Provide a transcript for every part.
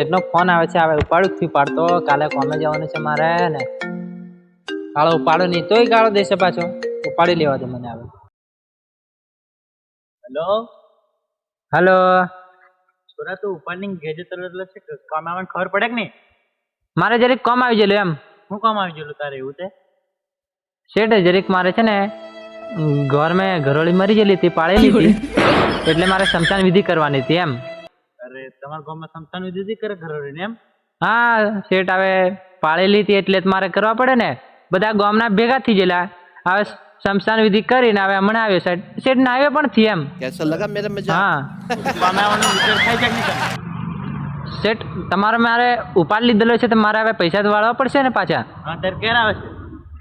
શેઠનો phone આવે છે આવે ઉપાડું થી પાડતો કાલે કોમે જવાનું છે મારે ને. કાળો ઉપાડો નહીં તોય કાળો દેશે પાછો. ઉપાડી લેવા દે મને આવે હેલો? હેલો? છોરા તું ઉપરની ઘેજે તરત છે કામ આવવાની ખબર પડે કે નહીં? મારે જરીક કોમ આવી ગયેલું એમ. હું કામ આવી ગયેલું તારે એવું તે શેઠ જરીક મારે છે ને ઘર મેં ઘરોળી મરી ગયેલી હતી પાળેલી હતી. એટલે મારે શમશાન વિધિ કરવાની હતી એમ. અરે તમારા ગામમાં સંતાન દીધી કરે ઘરે એમ? હા શેઠ હવે પાળેલી હતી એટલે જ મારે કરવા પડે ને. બધા ગામના ભેગા થઈ ગયેલા. હવે શમશાન વિધિ કરીને હવે હમણાં આવ્યો સાહેબ. શેઠ ના આવ્યો પણ થી એમ. કેસો લગા મેરે મજા. હા. બનાવવાનો વિચાર થાય છે કે સેટ તમારે મારે ઉપાડ લીધેલો છે તો મારે હવે પૈસા તો વાળવા પડશે ને પાછા. હા તાર કેર આવે છે.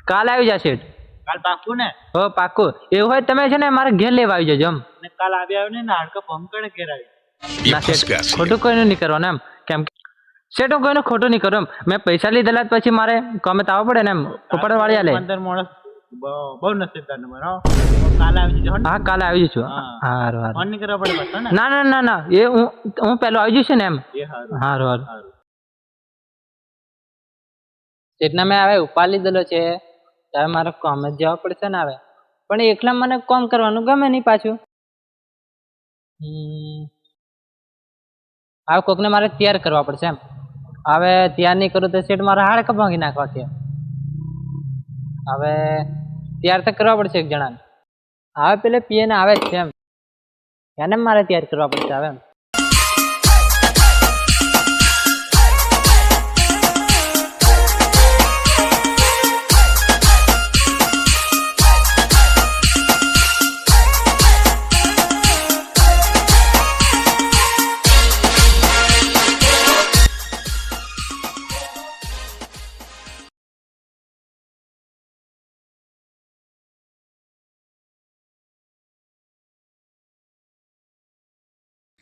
કાલ આવી જા સેટ કાલ પાકું ને? હો પાકું એવું હોય તમે છે ને મારે ઘેર લેવા આવી જજો એમ. કાલ આવી આવ્યા ને હાડકો ભમ કરે ઘેર આવી. ના શેઠ ખોટું કોઈનું નહીં કરવાનું એમ. કેમ કે શેઠ હું કોઈનું ખોટું નહીં કરું એમ. મેં પૈસા લીધેલા પછી મારે કોમે તો આવવું પડે ને એમ. ઉપર વાળી આલે પંદર માણસ બહુ- નસીબદાર નંબર હો. કાલે આવી જજો હા કાલે આવી જઈશું. હા. હારું હારું. ફોન નહીં કરવા પડે પાછો ને. ના ના ના ના. એ હું હું પેલો આવી જઈશ ને એમ. હારું. હારું શેઠના મેં હવે ઉપાડ લીધેલો છે હવે મારે કોમે જ જવા પડશે ને હવે. પણ એકલા મને કોમ કરવાનું ગમે નહીં પાછું. હમ. હવે કોકને મારે તૈયાર કરવા પડશે એમ. હવે તૈયાર નહીં કરું તો શેઠ મારા હાડકા ભાંગી નાખવા છે હવે તૈયાર તો કરવા પડશે એક જણાને. હવે પેલે પીએને આવે જ છે એમ. એને મારે તૈયાર કરવા પડશે હવે એમ.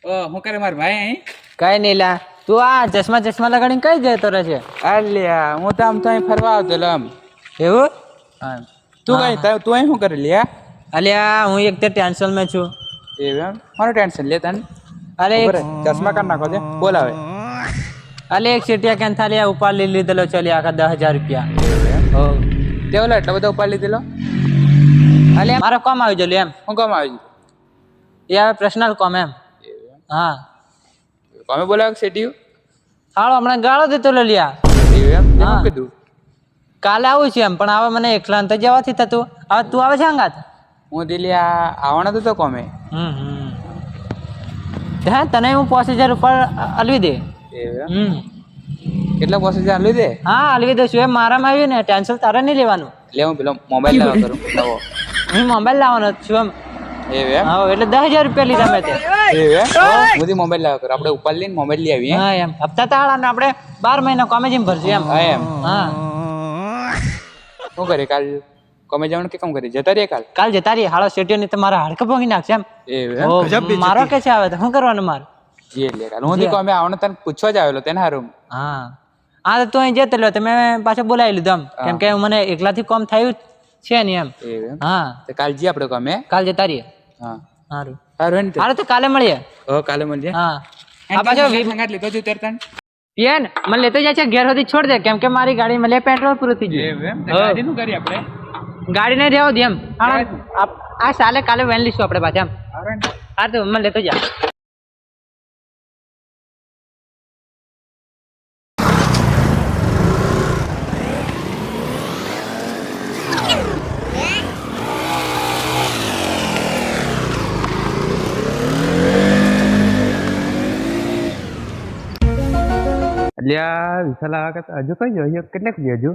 ઓ હું કરે માર ભાઈ અહીં? કઈ નહીં લા. તું આ ચશ્મા ચશ્મા લગાડીને કઈ જતો રહે છે અલ્યા હું તો આમ તો અહીં ફરવા આવતો આમ. એવું? હા. તું કઈ તું અહીં શું કરે લ્યા અલ્યા હું એક તો ટેન્શનમાં છું. એવું એમ? મારું ટેન્શન લે તને. અરે ચશ્મા કાઢ નાખો છે બોલાવે અલે એક સીટિયા કેન થાલી ઉપાડ લઈ લીધેલો ચલી આખા દસ હજાર રૂપિયા. હો. તે ઓલા એટલો બધો ઉપાડ લીધેલો? અલે મારે કોમ આવી જલો એમ. હું કોમ આવી એ હવે પર્સનલ કોમ એમ. હા. કોમે બોલાવે સેટિયું હાલો હમણાં ગાળો દેતો લ્યા. એમ? હા. કીધું? કાલે આવું છે એમ પણ હવે મને એકલા અંતર જવાથી થતું. હવે તું આવે છે અંગાત હું દિલ્હી આ આવવાનો તો તો કોમે. હમ હમ. હે તને હું પાંચ હજાર ઉપર અલવી દે. એમ? હમ. કેટલા પાસે ચાલ દે? હા અલવી છું. એમ મારામાં આવ્યું ને ટેન્શન તારે નહીં લેવાનું. લે હું પેલો મોબાઈલ લાવવા કરું. નવો હું મોબાઈલ લાવવાનો જ છું એમ. એટલે દસ હજાર રૂપિયા લીધા મેં તે. એવું મોબાઈલ લાવવા કરો. આપણે ઉપાડ લઈને મોબાઈલ લઈ આવીએ. હા એમ. હપ્તા તાળા ને આપણે બાર મહિના કોમે જેમ ભરશું એમ. હા એમ. હા. શું કરે કાલ? કોમે જવાનું કે કામ કરી જતા રે કાલ? કાલ જતા રહીએ. હાળો શેટ્યો ને તમારા હાડકા ભોગી નાખશે એમ. મારો કે છે આવે તો શું કરવાનું મારે? જી લે કાલ. હું કોમે આવવાનો તને પૂછવા જ આવેલો તેને હારું. હા. હા તો તું અહીં જતો લો તમે પાછો બોલાવી લીધો એમ. કેમ કે મને એકલાથી કોમ થયું જ છે નહીં એમ. હા. તો કાલ જી આપણે કોમે? કાલ જતા રહીએ. હા. સારું સારું ને હારું તો કાલે મળીએ. ઓ કાલે મળજે હા. આ પાછો સંગાત લીધો છું તરત પિયન મને લેતો જાય છે ઘેર સુધી છોડ દે. કેમ કે મારી ગાડી મળે પેટ્રોલ પૂરું થઈ ગયું. એમ આપણે. ગાડી નહીં રહેવા દે એમ આ- આ સાલે કાલે વેન લઈશું આપણે પાછા. એમ હા તો મને લેતો જા. અલ્યા વિશાલ આવા કરતા હજુ કઈ જોઈએ કેટલાક જોઈએ હજુ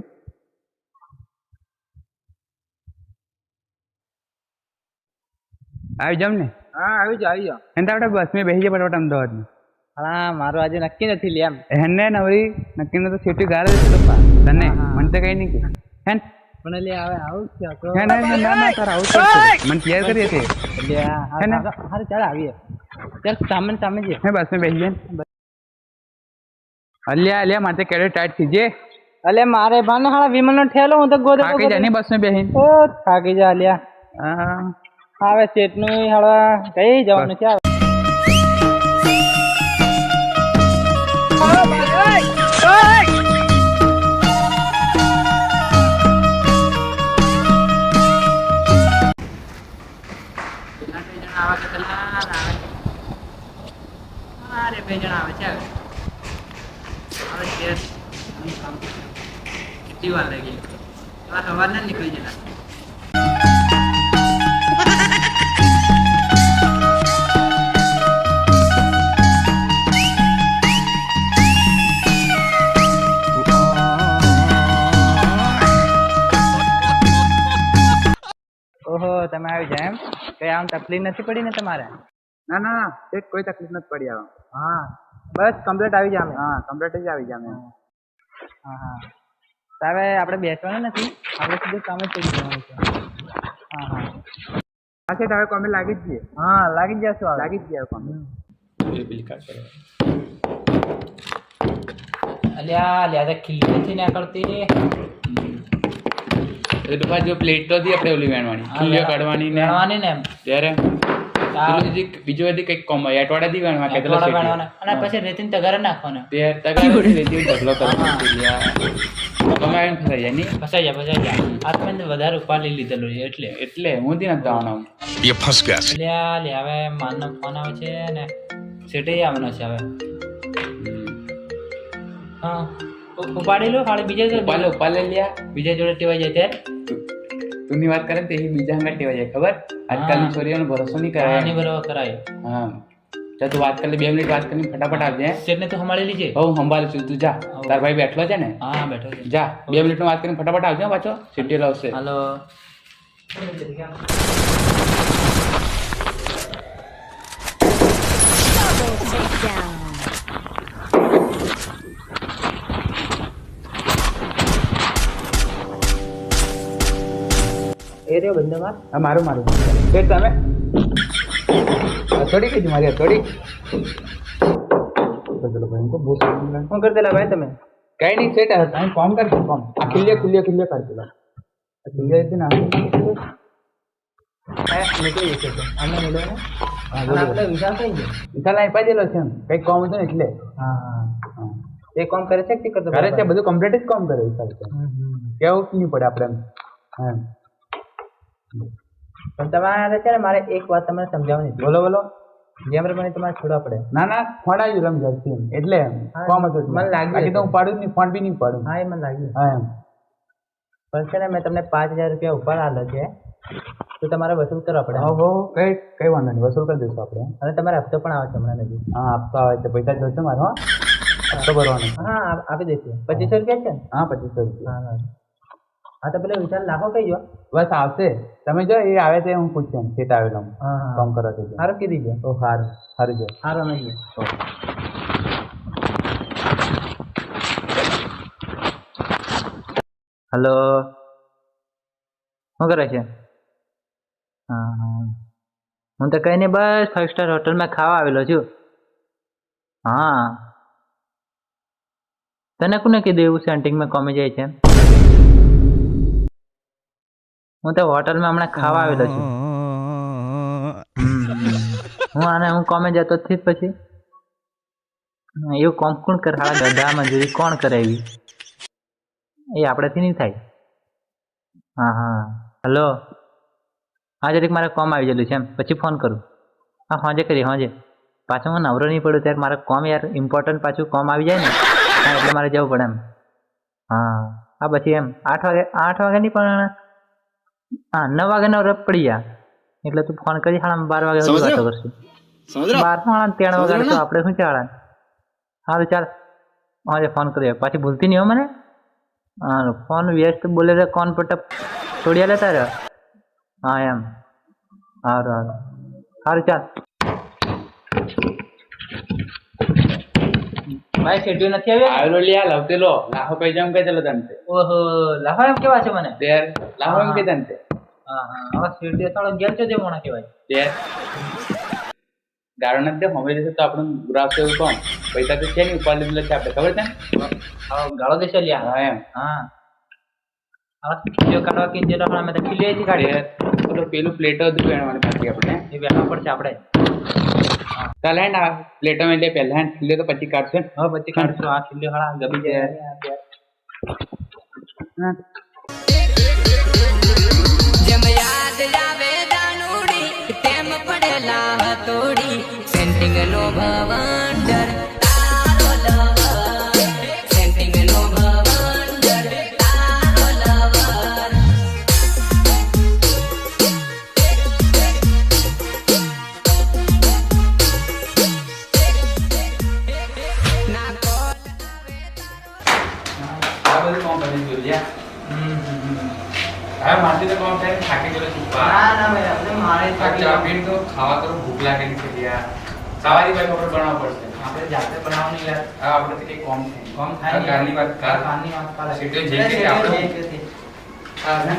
આવી જામ ને હા આવી જાવ આવી જાવ એને આપણે બસમાં બેસી જાય ફટાફટ અમદાવાદમાં હા મારું આજે નક્કી નથી લે એમ એને નવરી નક્કી તો છેટી ગાળે દેશે પપ્પા તને મને તો કઈ નહીં કે હેન પણ લે આવે આવું છે તો ના ના ના ના આવું છે મને ક્લિયર કરી છે લે હા હા ચાલ આવીએ ચાલ સામે ને સામે જ હે બસમાં બેસી જાય અલ્યા અલ્યા માથે કેડે ટાઈટ થઈ જે અલે મારે ભાને હાળા વિમાન નો ઠેલો હું તો ગોદે થાકી જાય ને બસમાં બેહીને. ઓ થાકી જા અલ્યા. હા. આવે સેટનું હળવા કઈ જવાનું છે આમ તકલીફ નથી પડી ને તમારે? ના ના એક કોઈ તકલીફ નથી પડી આમ. હા બસ કમ્પ્લીટ આવી જામે હા કમ્પ્લીટ જ આવી જામે હા હા. હવે આપણે બેસવાનું નથી? આપણે સીધું કામ જ કરી જવાનું છે. હા હા. હા છે હવે કોમે લાગી જ જઈએ. હા લાગી જ જશું લાગી જ ગયા કોમે. અલ્યા અલ્યા તો ખીલી નથી નીકળતી. એ તો જો પ્લેટોથી આપણે ઓલી વેણવાની. ખીલીઓ કાઢવાની ને. વેણવાની ને ત્યારે બીજું બધી કંઈક કોમ અઠવાડિયાથી વેણવા કે અને પછી રેતીન તગારે નાખવાના. તે તગારે રેતી ઢગલો કરવાનો તમે આવીને ફસાઈ જાય નહીં? ફસાઈ જાય ફસાઈ જાય. આત્મે વધારે ઉપાડી લીધેલું છે એટલે. એટલે હું થી નથી આવવાનો એ ફસ ગયા લ્યા લે હવે માનનો ફોન આવે છે ને સેટે આવવાનો છે હવે. હા. ઉપાડી લો હાડે બીજા ઉપાડે ઉપાડી લ્યા બીજા જોડે ટેવાઈ જાય ત્યારે. તું ની વાત કરે તે બીજા હંગાત ટેવાય જાય ખબર? આજકાલની છોરીઓનો ભરોસો નહીં કરાય. નહીં બરોબર કરાય. હા. ચાલ તું વાત કરી બે મિનિટ વાત કરીને ફટાફટ આવજે? સેટને તો સંભાળી લીજે. હું સંભાળ છું. તું જા. તાર ભાઈ બેઠલો છે ને? હા બેઠો છે. જા. બે મિનિટમાં વાત કરીને ફટાફટ આવજે પાછો. સિટી લાવશે હાલો. એ રહ્યો બંધમાં? હા મારું મારું. એ તમે? થોડી કીધું મારી થોડી ફોન ભાઈ દેલા ભાઈ તમે? કઈ નહીં સેટ તમે ફોર્મ કરશે ફોર્મ. આ ખીલ્લે ખુલ્લે ખુલ્લે કરતેલા ખુલ્લે હતી ને નીકળી જશે ને. આપણે વિશાલ કઈ ગયો. વિશાલ અહીં છે એમ. કંઈક કોમ હતું ને એટલે. હા હા. એ કોમ કરે છે કે કરતો કરે છે બધું કમ્પ્લીટ જ કોમ કરે વિશાલ કેવું નહીં પડે આપણે એમ. હા પણ તમારે છે ને મારે એક વાત તમને સમજાવવાની બોલો બોલો. જેમ પ્રમાણે તમારે છોડવા પડે. ના ના ફોડાયું રમ જલ્દી એટલે કોમ હતું મને લાગ્યું બાકી તો હું પાડું નહીં ફોન બી નહીં પાડું. હા એ મને લાગ્યું. હા એમ. પણ છે ને મેં તમને પાંચ હજાર રૂપિયા ઉપર આલો છે. તો તમારે વસૂલ કરવા પડે. હો કઈ કઈ વાંધો નહીં. વસૂલ કરી દઈશું આપણે. અને તમારે હપ્તો પણ આવે છે હમણાં નજીક હા હપ્તો આવે છે. પૈસા જોશે મારો હો. હપ્તો ભરવાનો. હા આપી દઈશું. પચીસો રૂપિયા છે હા પચીસો રૂપિયા. હા. હા તો પેલો વિચાર લાખો કઈ જો બસ આવશે. તમે જો એ આવે છે હું પૂછ્યું સીટ આવેલો કામ કરો છો સારું કીધી છે ઓ સારું સારું જો. સારું નહીં હલો. શું કરે છે? હા હા. હું તો કઈ નહીં બસ ફાઇવ સ્ટાર હોટલમાં ખાવા આવેલો છું. હા. તને કોને કીધું એવું સેન્ટિંગમાં કોમે જાય છે હું તો હોટલમાં હમણાં ખાવા આવેલો છું. હું આને હું કોમે જતો જ પછી. એવું કોમ કોણ કરે? હા ગધા મજૂરી કોણ કરે એવી એ આપણાથી નહીં થાય. હા હા. હલો. હા જરીક મારે કોમ આવી ગયેલું છે એમ. પછી ફોન કરું. હા હોજે કરી હોજે. પાછું હું નવરો નહીં પડું ત્યારે મારે કોમ યાર ઇમ્પોર્ટન્ટ પાછું કોમ આવી જાય ને. એટલે મારે જવું પડે એમ. હા હા પછી એમ. આઠ વાગે આઠ વાગે નહીં પણ હા નવ વાગે નવ રપ પડી ગયા. એટલે તું ફોન કરી હાડા બાર વાગે સુધી વાતો કરશું. બાર હાડા ત્રણ વાગે તો આપણે શું ચાલે? સારું ચાલ. હા ફોન કર્યો પાછી ભૂલતી નહીં હો મને? હા ફોન વ્યસ્ત બોલે રે પર પટપ છોડ્યા લેતા રહ્યો હા એમ. સારું સારું સારું ચાલ. ભાઈ શેડ્યુલ નથી આવ્યો? આવેલો લ્યા લાવતેલો લાહો પૈસા એમ કે ચલો તને ઓહો લાહો એમ કેવા છે મને? ત્યાર લાહો એમ કે તને હા હા. હવે શેડ્યુલ થોડો ગેર છે મોણા કહેવાય. ત્યાર ગાળો નથી હમે તો આપણે ગ્રાફ એવું કોમ પૈસા તો છે નહીં ઉપાડી લીધેલા છે આપણે ખબર છે હા ગાળો દેશે લ્યા. હા એમ. હા. હવે ખીલીઓ કાઢવા કે જેલો પણ અમે તો કાઢીએ પેલું પ્લેટ હતું બાકી આપણે. એ બેઠવા પડશે આપણે. ચાલ હે ને આ પ્લેટો એટલે પહેલા હે ખીલે તો પછી કાઢશે હવે પછી કાઢશું. આ ખીલીઓ હાળા ગમી જાય. જેમ યાદ આવે દાનુડી તેમ પડે પેલા હતોડી સેન્ટિંગ નો ભવંડર મારે ચા પીને તો ખાવા તો ભૂખ લાગેલી છે યાર. સવારી ભાઈ આપણે બનાવવું પડશે. આપણે જાતે બનાવવાની યાર હા આપણે તો કઈ કોમ થાય કોમ થાય આ વાત કાલ. કાલની વાત કાલે. સીધે જઈ કે આપણે હા ને?